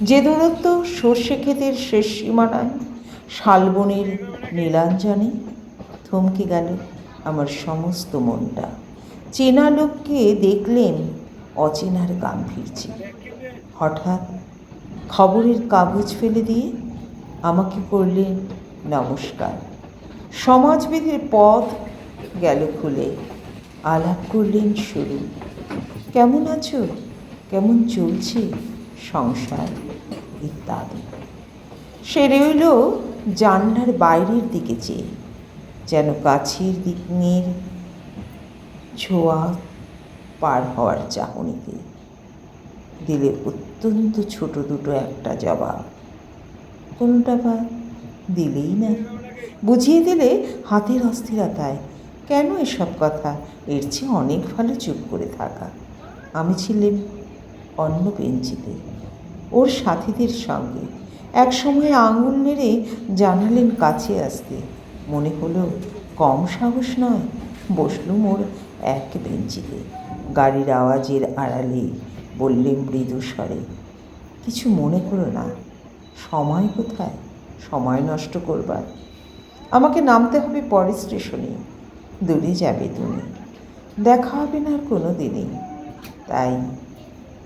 যে দূরত্ব সর্ষে ক্ষেতের শেষ সীমানায়, শালবনের নীলাঞ্জনে থমকে গেল আমার সমস্ত মনটা। চেনা লোককে দেখলেন অচেনার গাম্ভীর্যে। হঠাৎ খবরের কাগজ ফেলে দিয়ে আমাকে করলেন নমস্কার। সমাজবিধির পথ গেল খুলে। আলাপ করলেন শুরু কেমন আছো? কেমন চলছে? সংসার ইত্যাদি। সে রইল জানলার বাইরের দিকে চেয়ে, যেন কাছের দিকের ছোঁয়া পার হওয়ার চাহনিতে। দিলে অত্যন্ত ছোট দুটো একটা জবাব। কোনটা বা দিলেই না? বুঝিয়ে দিলে হাতের অস্থিরতায়, কেন এসব কথা? এর চেয়ে অনেক ভালো চুপ করে থাকা। আমি ছিলাম অন্য বেঞ্চিতে ওর সাথীদের সঙ্গে। এক সময় আঙুল নেড়ে জানালেন কাছে আসতে। মনে হলো, কম সাহস নয় বসলুম ওর এক বেঞ্চিতে। গাড়ির আওয়াজের আড়ালে বললে মৃদু স্বরে কিছু মনে করো না, সময় কোথায়? সময় নষ্ট করবার। আমাকে নামতে হবে পরের স্টেশনে। দূরে যাবে তুমি। দেখা হবে না আর কোনো দিনই। তাই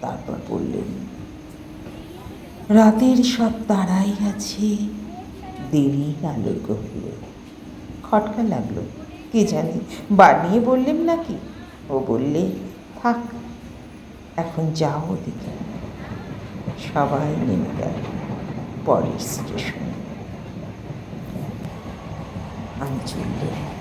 তারপর বললেন, রাতের সব তারাই আছে। দেরি আলোর গভীরে। খটকা লাগল, কে জানি, বানিয়ে বললেন নাকি? ও বললে, থাক, এখন যাও ওদিকে। সবাই নেমে গেল পরের স্টেশনে। আমি চললাম